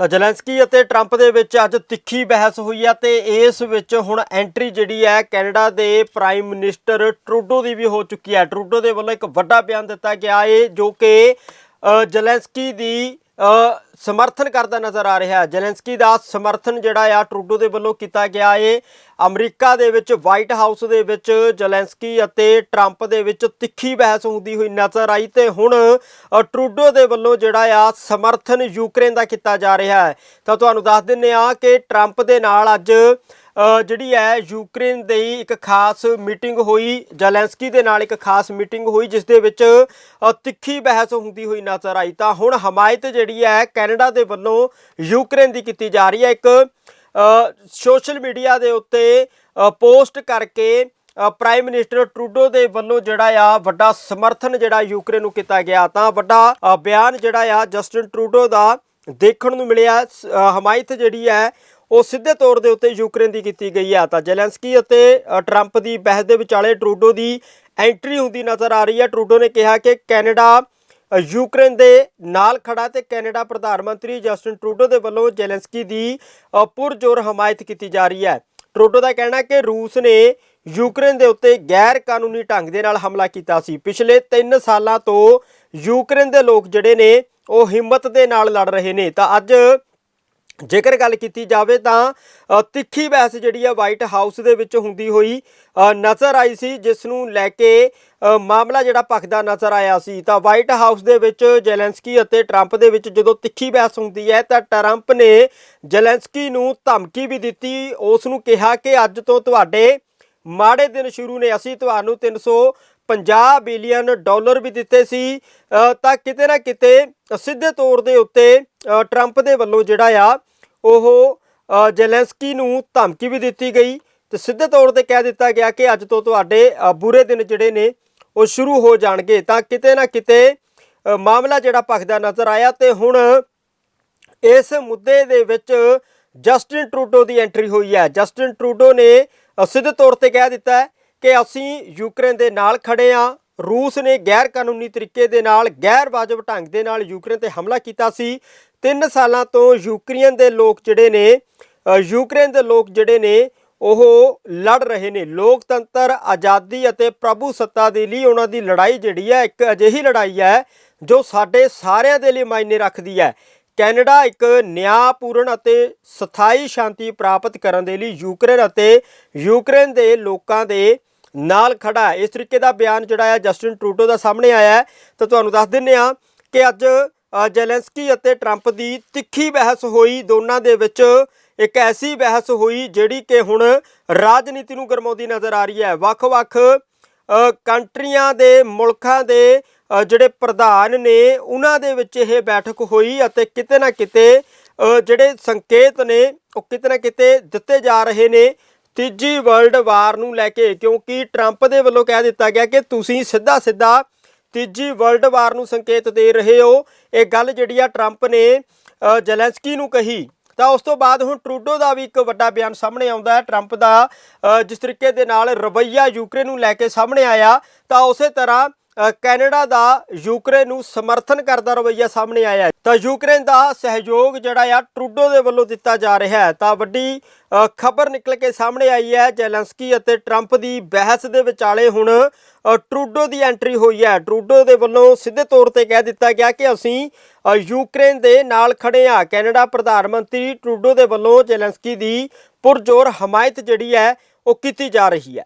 ਤਾਂ ਜ਼ੈਲੈਂਸਕੀ ਅਤੇ ਟਰੰਪ ਦੇ ਵਿੱਚ ਅੱਜ ਤਿੱਖੀ ਬਹਿਸ ਹੋਈ ਆ ਤੇ ਇਸ ਵਿੱਚ ਹੁਣ ਐਂਟਰੀ ਜਿਹੜੀ ਹੈ ਕੈਨੇਡਾ ਦੇ ਪ੍ਰਾਈਮ ਮਿਨਿਸਟਰ ਟਰੂਡੋ ਦੀ ਵੀ ਹੋ ਚੁੱਕੀ ਹੈ ਟਰੂਡੋ ਦੇ ਵੱਲੋਂ ਇੱਕ ਵੱਡਾ ਬਿਆਨ ਦਿੱਤਾ ਗਿਆ ਹੈ ਜੋ ਕਿ ਅ, ਜ਼ੈਲੈਂਸਕੀ ਦੀ ਸਮਰਥਨ ਕਰਦਾ ਨਜ਼ਰ ਆ ਰਿਹਾ ਹੈ। ਜ਼ੈਲੈਂਸਕੀ ਦਾ ਸਮਰਥਨ ਜਿਹੜਾ ਆ, ਟਰੂਡੋ ਦੇ ਵੱਲੋਂ ਕੀਤਾ ਗਿਆ ਏ। ਅਮਰੀਕਾ ਦੇ ਵਿੱਚ, ਵਾਈਟ ਹਾਊਸ ਦੇ ਵਿੱਚ ਜ਼ੈਲੈਂਸਕੀ ਅਤੇ ਟਰੰਪ ਦੇ ਵਿੱਚ ਤਿੱਖੀ ਬਹਿਸ ਹੁੰਦੀ ਹੋਈ ਨਜ਼ਰ ਆਈ ਤੇ ਹੁਣ ਟਰੂਡੋ ਦੇ ਵੱਲੋਂ ਜਿਹੜਾ ਆ, ਸਮਰਥਨ ਯੂਕਰੇਨ ਦਾ ਕੀਤਾ ਜਾ ਰਿਹਾ ਹੈ। ਤਾਂ ਤੁਹਾਨੂੰ ਦੱਸ ਦਿੰਨੇ ਆ ਕਿ ਟਰੰਪ ਦੇ ਨਾਲ ਅੱਜ ਜਿਹੜੀ ਹੈ ਯੂਕਰੇਨ ਦੀ ਇੱਕ ਖਾਸ ਮੀਟਿੰਗ ਹੋਈ, ਜ਼ੈਲੈਂਸਕੀ ਦੇ ਨਾਲ ਇੱਕ ਖਾਸ ਮੀਟਿੰਗ ਹੋਈ, ਜਿਸ ਦੇ ਵਿੱਚ ਤਿੱਖੀ ਬਹਿਸ ਹੁੰਦੀ ਹੋਈ ਨਜ਼ਰ ਆਈ। ਤਾਂ ਹੁਣ ਹਮਾਇਤ ਜਿਹੜੀ ਹੈ ਕੈਨੇਡਾ ਦੇ ਵੱਲੋਂ ਯੂਕਰੇਨ ਦੀ ਕੀਤੀ ਜਾ ਰਹੀ ਹੈ ਇੱਕ ਸੋਸ਼ਲ ਮੀਡੀਆ ਦੇ ਉੱਤੇ ਪੋਸਟ ਕਰਕੇ ਪ੍ਰਾਈਮ ਮਿਨਿਸਟਰ ਟਰੂਡੋ ਦੇ ਵੱਲੋਂ ਜਿਹੜਾ ਆ ਵੱਡਾ ਸਮਰਥਨ ਜਿਹੜਾ ਯੂਕਰੇਨ ਨੂੰ ਕੀਤਾ ਗਿਆ। ਤਾਂ ਵੱਡਾ ਬਿਆਨ ਜਿਹੜਾ ਆ ਜਸਟਿਨ ਟਰੂਡੋ ਦਾ ਦੇਖਣ ਨੂੰ ਮਿਲਿਆ। ਸ- ਹਮਾਇਤ ਜਿਹੜੀ ਹੈ ਉਹ ਸਿੱਧੇ ਤੌਰ ਦੇ ਉੱਤੇ ਯੂਕਰੇਨ ਦੀ ਕੀਤੀ ਗਈ ਆ। ਤਾਂ ਜ਼ੈਲੈਂਸਕੀ ਅਤੇ ਟਰੰਪ ਦੀ ਬਹਿਸ ਦੇ ਵਿਚਾਲੇ ਟਰੂਡੋ ਦੀ ਐਂਟਰੀ ਹੁੰਦੀ ਨਜ਼ਰ ਆ ਰਹੀ ਹੈ ਟਰੂਡੋ ਨੇ ਕਿਹਾ ਕਿ ਕੈਨੇਡਾ ਯੂਕਰੇਨ ਦੇ ਨਾਲ ਖੜਾ ਤੇ ਕੈਨੇਡਾ ਪ੍ਰਧਾਨ ਮੰਤਰੀ ਜਸਟਿਨ ਟਰੂਡੋ ਦੇ ਵੱਲੋਂ ਜ਼ੈਲੈਂਸਕੀ ਦੀ ਪੁਰਜ਼ੋਰ ਹਮਾਇਤ ਕੀਤੀ ਜਾ ਰਹੀ ਹੈ ਟਰੂਡੋ ਦਾ ਕਹਿਣਾ ਕਿ ਰੂਸ ਨੇ ਯੂਕਰੇਨ ਦੇ ਉੱਤੇ ਗੈਰ ਕਾਨੂੰਨੀ ਢੰਗ ਦੇ ਨਾਲ ਹਮਲਾ ਕੀਤਾ ਸੀ। ਪਿਛਲੇ 3 ਸਾਲਾਂ ਤੋਂ ਯੂਕਰੇਨ ਦੇ ਲੋਕ ਜਿਹੜੇ ਨੇ, ਉਹ ਹਿੰਮਤ ਦੇ ਨਾਲ ਲੜ ਰਹੇ ਨੇ। ਤਾਂ ਅੱਜ ਜੇਕਰ ਗੱਲ ਕੀਤੀ ਜਾਵੇ ਤਾਂ ਤਿੱਖੀ ਬਹਿਸ ਜਿਹੜੀ ਆ ਵਾਈਟ ਹਾਊਸ ਦੇ ਵਿੱਚ ਹੁੰਦੀ ਹੋਈ ਨਜ਼ਰ ਆਈ ਸੀ, ਜਿਸ ਨੂੰ ਲੈ ਕੇ ਮਾਮਲਾ ਜਿਹੜਾ ਭਖਦਾ ਨਜ਼ਰ ਆਇਆ ਸੀ। ਤਾਂ ਵਾਈਟ ਹਾਊਸ ਦੇ ਵਿੱਚ ਜ਼ੈਲੈਂਸਕੀ ਅਤੇ ਟਰੰਪ ਦੇ ਵਿੱਚ ਜਦੋਂ ਤਿੱਖੀ ਬਹਿਸ ਹੁੰਦੀ ਹੈ, ਤਾਂ ਟਰੰਪ ਨੇ ਜ਼ੈਲੈਂਸਕੀ ਨੂੰ ਧਮਕੀ ਵੀ ਦਿੱਤੀ। ਉਸ ਨੂੰ ਕਿਹਾ ਕਿ ਅੱਜ ਤੋਂ ਤੁਹਾਡੇ ਮਾੜੇ ਦਿਨ ਸ਼ੁਰੂ ਨੇ, ਅਸੀਂ ਤੁਹਾਨੂੰ 350 ਬਿਲੀਅਨ ਡਾਲਰ ਵੀ ਦਿੱਤੇ ਸੀ। ਤਾਂ ਕਿਤੇ ਨਾ ਕਿਤੇ ਸਿੱਧੇ ਤੌਰ ਦੇ ਉੱਤੇ ਟਰੰਪ ਦੇ ਵੱਲੋਂ ਜਿਹੜਾ ਆ ਉਹ ਅ, ਜ਼ੈਲੈਂਸਕੀ ਨੂੰ ਧਮਕੀ ਵੀ ਦਿੱਤੀ ਗਈ। ਤੇ ਸਿੱਧੇ ਤੌਰ ਤੇ ਕਹਿ ਦਿੱਤਾ ਗਿਆ ਕਿ ਅੱਜ ਤੋਂ ਤੁਹਾਡੇ ਬੁਰੇ ਦਿਨ ਜਿਹੜੇ ਨੇ ਉਹ ਸ਼ੁਰੂ ਹੋ ਜਾਣਗੇ। ਤਾਂ ਕਿਤੇ ਨਾ ਕਿਤੇ ਮਾਮਲਾ ਜਿਹੜਾ ਭਖਦਾ ਨਜ਼ਰ ਆਇਆ ਤੇ ਹੁਣ ਇਸ ਮੁੱਦੇ ਦੇ ਵਿੱਚ ਜਸਟਿਨ ਟਰੂਡੋ ਦੀ ਐਂਟਰੀ ਹੋਈ ਹੈ। ਜਸਟਿਨ ਟਰੂਡੋ ਨੇ ਸਿੱਧੇ ਤੌਰ ਤੇ ਕਹਿ ਦਿੱਤਾ ਕਿ ਅਸੀਂ ਯੂਕਰੇਨ ਦੇ ਨਾਲ ਖੜੇ ਹਾਂ ਰੂਸ ਨੇ ਗੈਰ ਕਾਨੂੰਨੀ ਤਰੀਕੇ ਦੇ ਨਾਲ, ਗੈਰ ਵਾਜਬ ਢੰਗ ਦੇ ਨਾਲ ਯੂਕਰੇਨ ਤੇ ਹਮਲਾ ਕੀਤਾ ਸੀ। 3 ਸਾਲਾਂ ਤੋਂ ਯੂਕਰੇਨ ਦੇ ਲੋਕ ਜਿਹੜੇ ਨੇ ਯੂਕਰੇਨ ਦੇ ਲੋਕ ਜਿਹੜੇ ਨੇ, ਉਹ ਲੜ ਰਹੇ ਨੇ। ਲੋਕਤੰਤਰ, ਆਜ਼ਾਦੀ ਅਤੇ ਪ੍ਰਭੂ ਸੱਤਾ ਦੇ ਲਈ ਉਹਨਾਂ ਦੀ ਲੜਾਈ ਜਿਹੜੀ ਹੈ, ਇੱਕ ਅਜਿਹੀ ਲੜਾਈ ਹੈ, ਜੋ ਸਾਡੇ ਸਾਰਿਆਂ ਦੇ ਲਈ ਮਾਇਨੇ ਰੱਖਦੀ ਹੈ। ਕੈਨੇਡਾ ਇੱਕ ਨਿਆਂਪੂਰਨ ਅਤੇ ਸਥਾਈ ਸ਼ਾਂਤੀ ਪ੍ਰਾਪਤ ਕਰਨ ਦੇ ਲਈ ਯੂਕਰੇਨ ਅਤੇ ਯੂਕਰੇਨ ਦੇ ਲੋਕਾਂ ਦੇ ਨਾਲ ਖੜਾ ਹੈ। ਇਸ ਤਰੀਕੇ ਦਾ ਬਿਆਨ ਜਿਹੜਾ ਹੈ ਜਸਟਿਨ ਟਰੂਡੋ ਦਾ ਸਾਹਮਣੇ ਆਇਆ ਹੈ। ਤਾਂ ਤੁਹਾਨੂੰ ਦੱਸ ਦਿੰਨੇ ਆ ਕਿ ਅੱਜ ਜ਼ੈਲੈਂਸਕੀ ਅਤੇ ਟਰੰਪ ਦੀ ਤਿੱਖੀ ਬਹਿਸ ਹੋਈ। ਦੋਨਾਂ ਦੇ ਵਿੱਚ ਇੱਕ ਐਸੀ ਬਹਿਸ ਹੋਈ ਜਿਹੜੀ ਕਿ ਹੁਣ ਰਾਜਨੀਤੀ ਨੂੰ ਗਰਮਾਉਂਦੀ ਨਜ਼ਰ ਆ ਰਹੀ ਹੈ। ਵੱਖ-ਵੱਖ ਕੰਟਰੀਆਂ ਦੇ, ਮੁਲਕਾਂ ਦੇ ਜਿਹੜੇ ਪ੍ਰਧਾਨ ਨੇ, ਉਹਨਾਂ ਦੇ ਵਿੱਚ ਇਹ ਬੈਠਕ ਹੋਈ ਅਤੇ ਕਿਤੇ ਨਾ ਕਿਤੇ ਜਿਹੜੇ ਸੰਕੇਤ ਨੇ, ਉਹ ਕਿਤੇ ਨਾ ਕਿਤੇ ਦਿੱਤੇ ਜਾ ਰਹੇ ਨੇ। ਤੀਜੀ ਵਰਲਡ ਵਾਰ ਨੂੰ ਲੈ ਕੇ ਕਿਉਂਕਿ ਟਰੰਪ ਦੇ ਵੱਲੋਂ ਕਹਿ ਦਿੱਤਾ ਗਿਆ ਕਿ ਤੁਸੀਂ ਸਿੱਧਾ ਸਿੱਧਾ ਤੀਜੀ ਵਰਲਡ ਵਾਰ ਨੂੰ ਸੰਕੇਤ ਦੇ ਰਹੇ ਹੋ। ਇਹ ਗੱਲ ਜਿਹੜੀ ਆ ਟਰੰਪ ਨੇ ਅ, ਜ਼ੈਲੈਂਸਕੀ ਨੂੰ ਕਹੀ। ਤਾਂ ਉਸ ਤੋਂ ਬਾਅਦ ਹੁਣ ਟਰੂਡੋ ਦਾ ਵੀ ਇੱਕ ਵੱਡਾ ਬਿਆਨ ਸਾਹਮਣੇ ਆਉਂਦਾ ਹੈ। ਟਰੰਪ ਦਾ ਜਿਸ ਤਰੀਕੇ ਦੇ ਨਾਲ ਰਵੱਈਆ ਯੂਕਰੇਨ ਨੂੰ ਲੈ ਕੇ ਸਾਹਮਣੇ ਆਇਆ। ਤਾਂ ਉਸੇ ਤਰ੍ਹਾਂ ਕੈਨੇਡਾ ਦਾ ਯੂਕਰੇਨ ਨੂੰ ਸਮਰਥਨ ਕਰਦਾ ਰਵੱਈਆ ਸਾਹਮਣੇ ਆਇਆ ਤਾਂ ਯੂਕਰੇਨ ਦਾ ਸਹਿਯੋਗ ਜਿਹੜਾ ਆ, ਟਰੂਡੋ ਦੇ ਵੱਲੋਂ ਦਿੱਤਾ ਜਾ ਰਿਹਾ ਹੈ। ਤਾਂ ਵੱਡੀ ਖਬਰ ਨਿਕਲ ਕੇ ਸਾਹਮਣੇ ਆਈ ਹੈ, ਜ਼ੈਲੈਂਸਕੀ ਅਤੇ ਟਰੰਪ ਦੀ ਬਹਿਸ ਦੇ ਵਿਚਾਲੇ ਹੁਣ ਟਰੂਡੋ ਦੀ ਐਂਟਰੀ ਹੋਈ ਹੈ। ਟਰੂਡੋ ਦੇ ਵੱਲੋਂ ਸਿੱਧੇ ਤੌਰ ਤੇ ਕਹਿ ਦਿੱਤਾ ਗਿਆ ਕਿ ਅਸੀਂ ਯੂਕਰੇਨ ਦੇ ਨਾਲ ਖੜੇ ਹਾਂ। ਕੈਨੇਡਾ ਪ੍ਰਧਾਨ ਮੰਤਰੀ ਟਰੂਡੋ ਦੇ ਵੱਲੋਂ ਜ਼ੈਲੈਂਸਕੀ ਦੀ ਪੁਰਜ਼ੋਰ ਹਮਾਇਤ ਜਿਹੜੀ ਹੈ, ਉਹ ਕੀਤੀ ਜਾ ਰਹੀ ਹੈ।